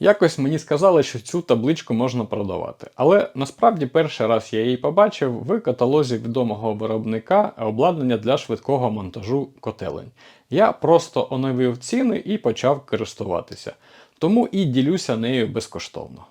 Якось мені сказали, що цю табличку можна продавати. Але насправді перший раз я її побачив в каталозі відомого виробника обладнання для швидкого монтажу котелень. Я просто оновив ціни і почав користуватися. Тому і ділюся нею безкоштовно.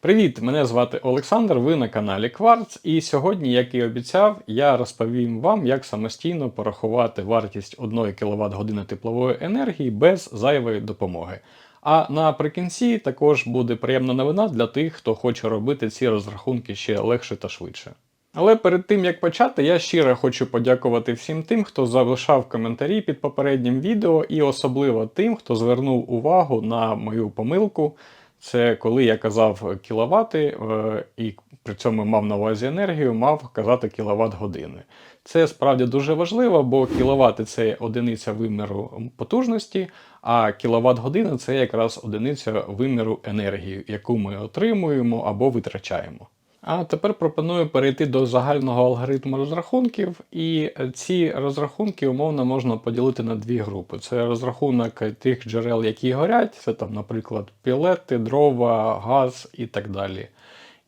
Привіт! Мене звати Олександр. Ви на каналі Кварц. І сьогодні, як і обіцяв, я розповім вам, як самостійно порахувати вартість 1 кВт години теплової енергії без зайвої допомоги. А наприкінці також буде приємна новина для тих, хто хоче робити ці розрахунки ще легше та швидше. Але перед тим як почати, я щиро хочу подякувати всім тим, хто залишав коментарі під попереднім відео, і особливо тим, хто звернув увагу на мою помилку. Це коли я казав кіловати е, і при цьому мав на увазі енергію, мав казати кіловат години. Це справді дуже важливо, бо кіловати це одиниця виміру потужності, а кіловат година це якраз одиниця виміру енергії, яку ми отримуємо або витрачаємо. А тепер пропоную перейти до загального алгоритму розрахунків, і ці розрахунки умовно можна поділити на дві групи. Це розрахунок тих джерел, які горять, це там, наприклад, пілети, дрова, газ і так далі.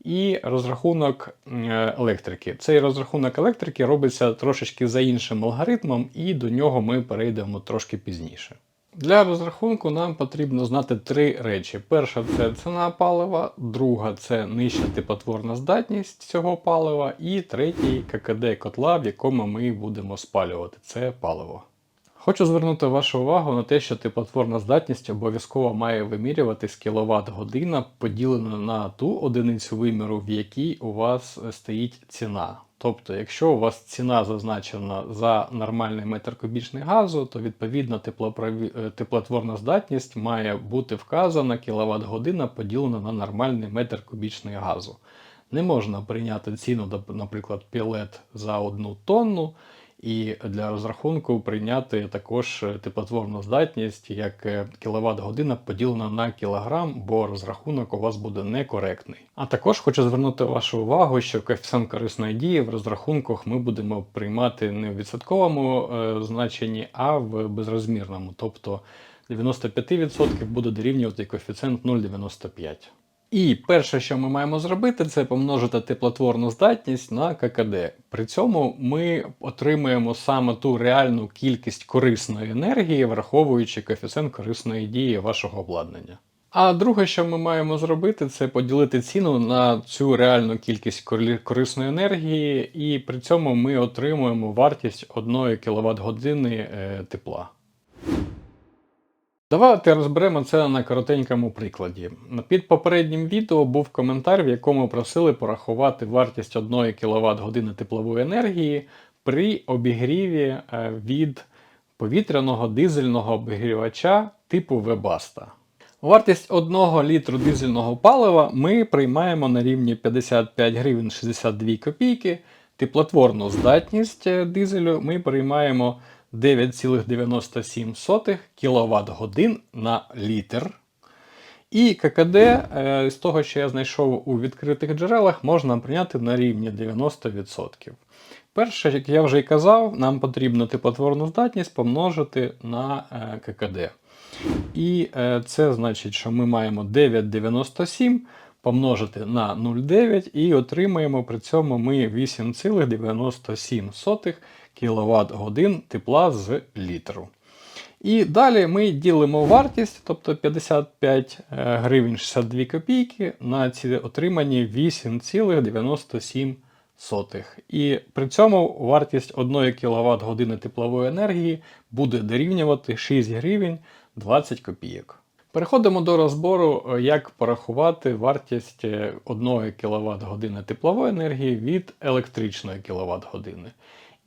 І розрахунок електрики. Цей розрахунок електрики робиться трошечки за іншим алгоритмом, і до нього ми перейдемо трошки пізніше. Для розрахунку нам потрібно знати три речі: перша це ціна палива, друга це нижча теплотворна здатність цього палива, і третій ККД котла, в якому ми будемо спалювати це паливо. Хочу звернути вашу увагу на те, що теплотворна здатність обов'язково має вимірюватись кіловат година поділена на ту одиницю виміру, в якій у вас стоїть ціна. Тобто, якщо у вас ціна зазначена за нормальний метр кубічний газу, то відповідно теплопрові... теплотворна здатність має бути вказана кіловат година поділена на нормальний метр кубічний газу. Не можна прийняти ціну, наприклад, пілет за одну тонну. І для розрахунку прийняти також теплотворну здатність як кіловат година поділена на кілограм, бо розрахунок у вас буде некоректний. А також хочу звернути вашу увагу, що коефіцієнт корисної дії в розрахунках ми будемо приймати не в відсотковому е, значенні, а в безрозмірному. Тобто 95% буде дорівнювати коефіцієнт 0,95. І перше, що ми маємо зробити, це помножити теплотворну здатність на ККД. При цьому ми отримуємо саме ту реальну кількість корисної енергії, враховуючи коефіцієнт корисної дії вашого обладнання. А друге, що ми маємо зробити, це поділити ціну на цю реальну кількість корисної енергії, і при цьому ми отримуємо вартість 1 кВт години тепла. Давайте розберемо це на коротенькому прикладі. Під попереднім відео був коментар, в якому просили порахувати вартість 1 кВт години теплової енергії при обігріві е, від повітряного дизельного обігрівача типу Webaста. Вартість 1 літру дизельного палива ми приймаємо на рівні 55 гривень 62 копійки. Теплотворну здатність е, дизелю ми приймаємо 9,97 кВт годин на літр. І ККД, е, з того, що я знайшов у відкритих джерелах, можна прийняти на рівні 90%. Перше, як я вже й казав, нам потрібно теплотворну здатність помножити на е, ККД. І е, це значить, що ми маємо 9,97 помножити на 0,9 і отримаємо при цьому ми 8,97 кВт годин тепла з літру. І далі ми ділимо вартість, тобто 55 е, гривень 62 копійки на ці отримані 8,97. І при цьому вартість 1 кВт години теплової енергії буде дорівнювати 6 гривень 20 копійок. Переходимо до розбору, е, як порахувати вартість 1 кВт години теплової енергії від електричної кВт години.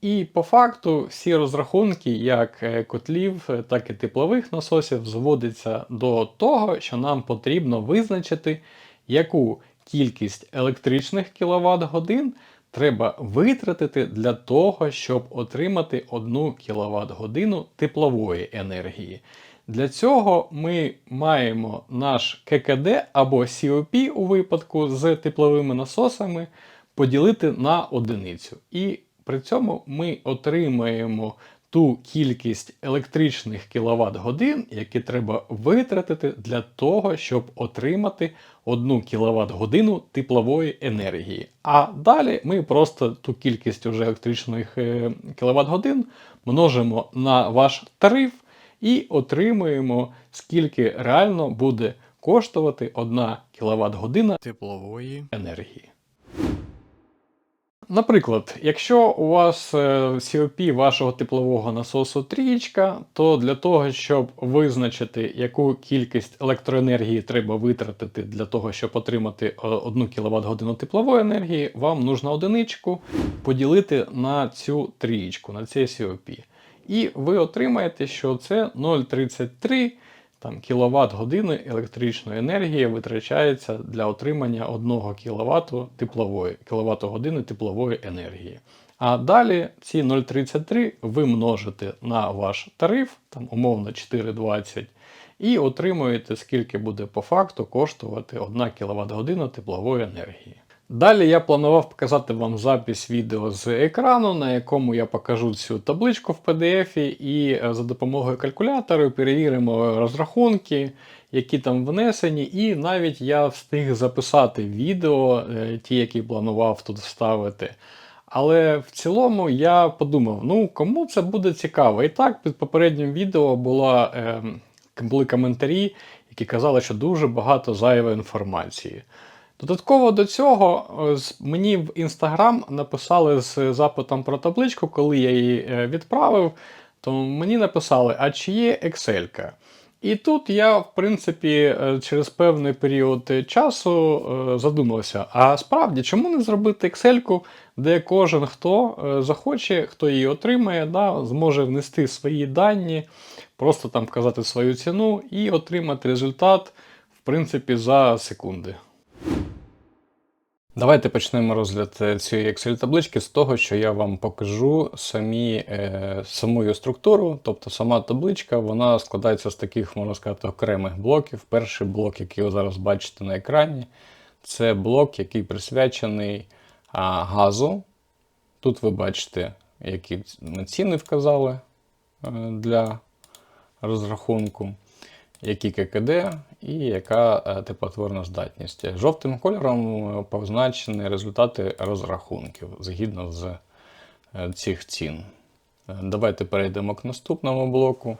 І по факту всі розрахунки, як е, котлів, е, так і теплових насосів, зводяться до того, що нам потрібно визначити, яку кількість електричних кВт годин треба витратити для того, щоб отримати 1 кВт годину теплової енергії. Для цього ми маємо наш ККД або COP у випадку з тепловими насосами поділити на одиницю. І при цьому ми отримаємо ту кількість електричних кіловат годин, які треба витратити для того, щоб отримати 1 кВт годину теплової енергії. А далі ми просто ту кількість уже електричних кВт годин множимо на ваш тариф і отримуємо, скільки реально буде коштувати 1 кВт година теплової енергії. Наприклад, якщо у вас е, COP вашого теплового насосу трієчка, то для того, щоб визначити, яку кількість електроенергії треба витратити для того, щоб отримати 1 кВт годину теплової енергії, вам нужно одиничку поділити на цю трієчку, на цей COP. І ви отримаєте, що це 0,33 там, кВт години електричної енергії витрачається для отримання 1 кВт теплової, кВт години теплової енергії. А далі ці 0,33 ви множите на ваш тариф, там умовно 4,20, і отримуєте, скільки буде по факту коштувати 1 кВт година теплової енергії. Далі я планував показати вам запис відео з екрану, на якому я покажу цю табличку в PDF і е, за допомогою калькулятора перевіримо розрахунки, які там внесені, і навіть я встиг записати відео, е, ті, які планував тут вставити. Але в цілому я подумав, ну кому це буде цікаво. І так, під попереднім відео була, е, були коментарі, які казали, що дуже багато зайвої інформації. Додатково до цього мені в Інстаграм написали з запитом про табличку, коли я її е, відправив, то мені написали, а чи є Excel. -ка? І тут я, в принципі, е, через певний період часу е, задумався: а справді, чому не зробити Excel, де кожен, хто захоче, хто її отримає, да, зможе внести свої дані, просто там вказати свою ціну і отримати результат, в принципі, за секунди. Давайте почнемо розгляд е, цієї Excel-таблички з того, що я вам покажу самі, е, саму її структуру. Тобто сама табличка вона складається з таких, можна сказати, окремих блоків. Перший блок, який ви зараз бачите на екрані, це блок, який присвячений а, газу. Тут ви бачите, які ціни вказали е, для розрахунку які ККД і яка е, теплотворна здатність. Жовтим кольором позначені результати розрахунків згідно з е, цих цін. Е, давайте перейдемо к наступному блоку.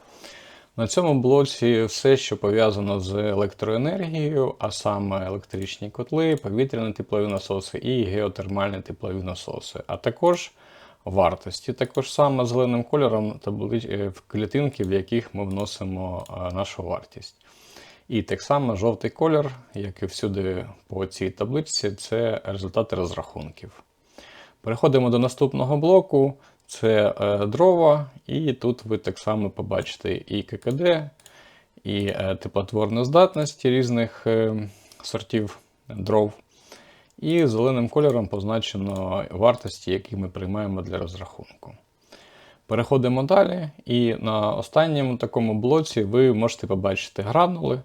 На цьому блоці все, що пов'язано з електроенергією, а саме електричні котли, повітряні теплові насоси і геотермальні теплові насоси, а також вартості. Також саме зеленим кольором е, в клітинки, в яких ми вносимо е, нашу вартість. І так само жовтий колір, як і всюди по цій табличці, це результати розрахунків. Переходимо до наступного блоку. Це е, дрова, і тут ви так само побачите і ККД, і теплотворну здатність різних сортів дров. І зеленим кольором позначено вартості, які ми приймаємо для розрахунку. Переходимо далі, і на останньому такому блоці ви можете побачити гранули.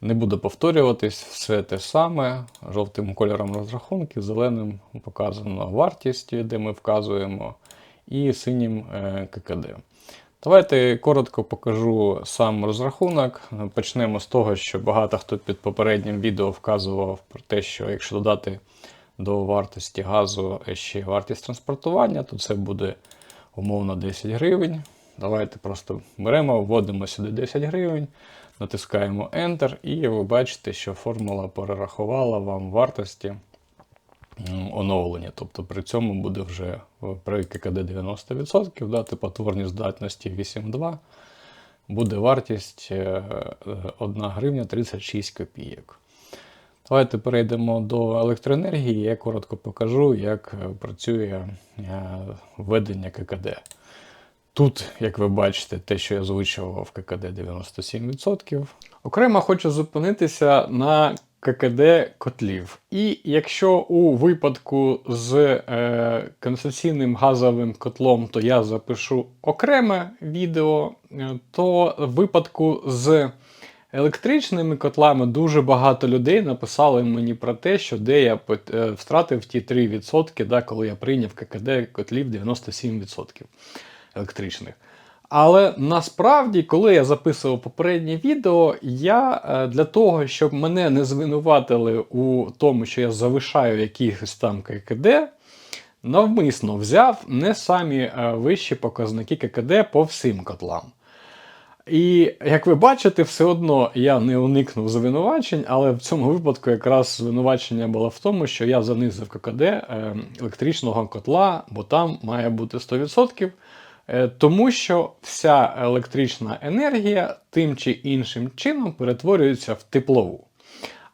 Не буду повторюватись, все те саме. Жовтим кольором розрахунки, зеленим показано вартість, де ми вказуємо, і синім е, ККД. Давайте коротко покажу сам розрахунок. Почнемо з того, що багато хто під попереднім відео вказував про те, що якщо додати до вартості газу ще вартість транспортування, то це буде умовно 10 гривень. Давайте просто беремо, вводимо сюди 10 гривень, натискаємо Enter, і ви бачите, що формула перерахувала вам вартості оновлення. Тобто при цьому буде вже при ККД 90%, да, теплотворні здатності 8,2, буде вартість 1 е, гривня 36 копійок. Давайте перейдемо до електроенергії. Я коротко покажу, як працює е, введення ККД. Тут, як ви бачите, те, що я озвучував ККД 97%. Окремо хочу зупинитися на ККД котлів. І якщо у випадку з е, конденсаційним газовим котлом, то я запишу окреме відео, е, то в випадку з електричними котлами дуже багато людей написали мені про те, що де я е, втратив ті 3%, да, коли я прийняв ККД котлів 97% електричних. Але насправді, коли я записував попереднє відео, я е, для того, щоб мене не звинуватили у тому, що я завишаю якихось там ККД, навмисно взяв не самі е, вищі показники ККД по всім котлам. І як ви бачите, все одно я не уникнув звинувачень, але в цьому випадку якраз звинувачення було в тому, що я занизив ККД е, електричного котла, бо там має бути 100%. Е, Тому що вся електрична енергія тим чи іншим чином перетворюється в теплову.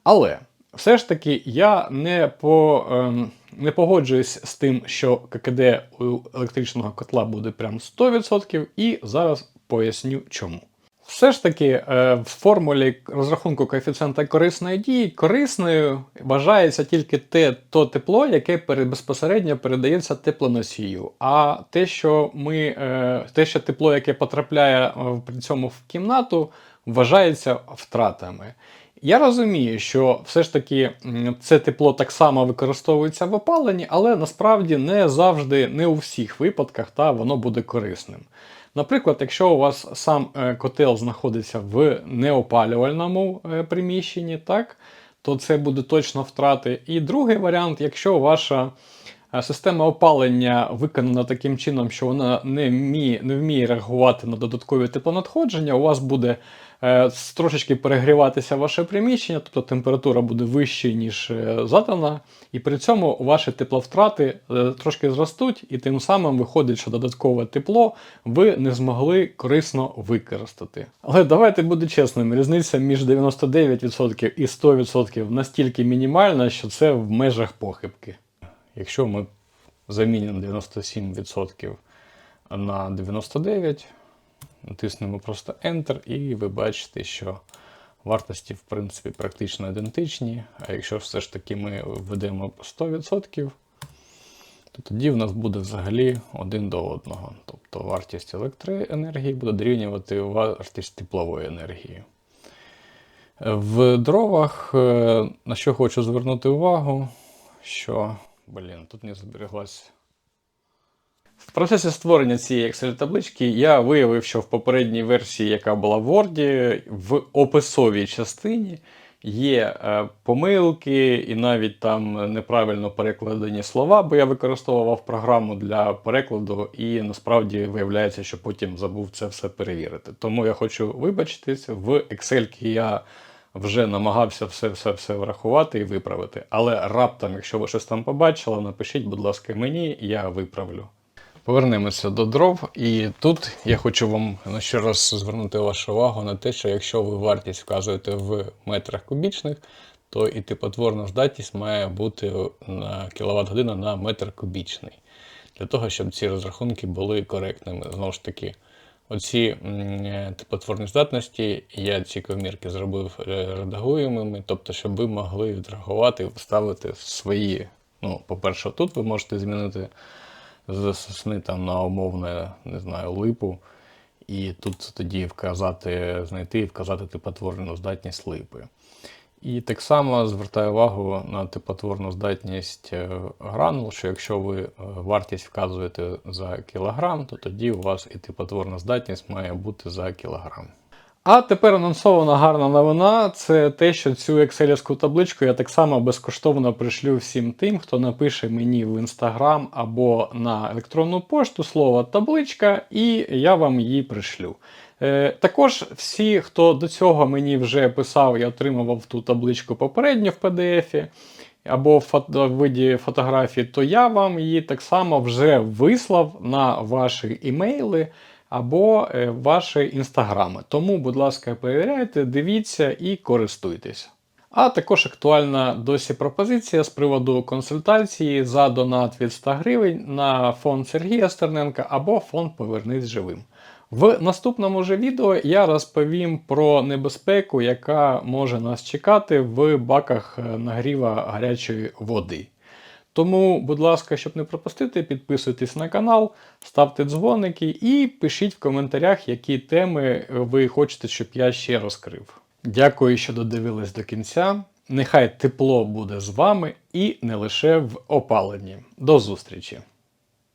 Але все ж таки я не, по, ем, не погоджуюсь з тим, що ККД у електричного котла буде прям 100%, і зараз поясню чому. Все ж таки, е, в формулі розрахунку коефіцієнта корисної дії корисною вважається тільки те то тепло, яке безпосередньо передається теплоносію. А те, що ми, е, те, що тепло, яке потрапляє е, при цьому в кімнату, вважається втратами. Я розумію, що все ж таки це тепло так само використовується в опаленні, але насправді не завжди, не у всіх випадках та воно буде корисним. Наприклад, якщо у вас сам е, котел знаходиться в неопалювальному е, приміщенні, так, то це буде точно втрати. І другий варіант, якщо ваша е, система опалення виконана таким чином, що вона не вміє, не вміє реагувати на додаткові теплонадходження, у вас буде трошечки перегріватися ваше приміщення, тобто температура буде вища, ніж е, задана, і при цьому ваші тепловтрати е, трошки зростуть, і тим самим виходить, що додаткове тепло ви не змогли корисно використати. Але давайте бути чесними, різниця між 99% і 100% настільки мінімальна, що це в межах похибки. Якщо ми замінимо 97% на 99%, натиснемо просто Enter, і ви бачите, що вартості, в принципі, практично ідентичні. А якщо все ж таки ми введемо 100%, то тоді в нас буде взагалі один до одного. Тобто вартість електроенергії буде дорівнювати вартість теплової енергії. В дровах, е, на що хочу звернути увагу, що, блін, тут не збереглась. В процесі створення цієї Excel-таблички я виявив, що в попередній версії, яка була в Word, в описовій частині є е, помилки і навіть там неправильно перекладені слова, бо я використовував програму для перекладу, і насправді виявляється, що потім забув це все перевірити. Тому я хочу вибачитись, в Excel я вже намагався все, все, все врахувати і виправити. Але раптом, якщо ви щось там побачили, напишіть, будь ласка, мені, я виправлю. Повернемося до дров, і тут я хочу вам ну, ще раз звернути вашу увагу на те, що якщо ви вартість вказуєте в метрах кубічних, то і теплотворна здатність має бути на кіловат година на метр кубічний. Для того, щоб ці розрахунки були коректними. Знову ж таки, оці м, теплотворні здатності, я ці комірки зробив е, редагуємими, тобто, щоб ви могли відреагувати і вставити свої. Ну, по-перше, тут ви можете змінити з сосни там на умовне, не знаю, липу. І тут тоді вказати, знайти і вказати теплотворну здатність липи. І так само звертаю увагу на теплотворну здатність е, гранул, що якщо ви е, вартість вказуєте за кілограм, то тоді у вас і теплотворна здатність має бути за кілограм. А тепер анонсована гарна новина це те, що цю екселівську табличку я так само безкоштовно пришлю всім тим, хто напише мені в інстаграм або на електронну пошту слово табличка, і я вам її пришлю. Е, також всі, хто до цього мені вже писав і отримував ту табличку попередньо в PDF, або в виді фотографії, то я вам її так само вже вислав на ваші імейли або е, ваші інстаграми. Тому, будь ласка, перевіряйте, дивіться і користуйтесь. А також актуальна досі пропозиція з приводу консультації за донат від 100 гривень на фонд Сергія Стерненка або фонд Повернись живим. В наступному же відео я розповім про небезпеку, яка може нас чекати в баках е, нагріва гарячої води. Тому, будь ласка, щоб не пропустити, підписуйтесь на канал, ставте дзвоники і пишіть в коментарях, які теми ви хочете, щоб я ще розкрив. Дякую, що додивились до кінця. Нехай тепло буде з вами і не лише в опаленні. До зустрічі!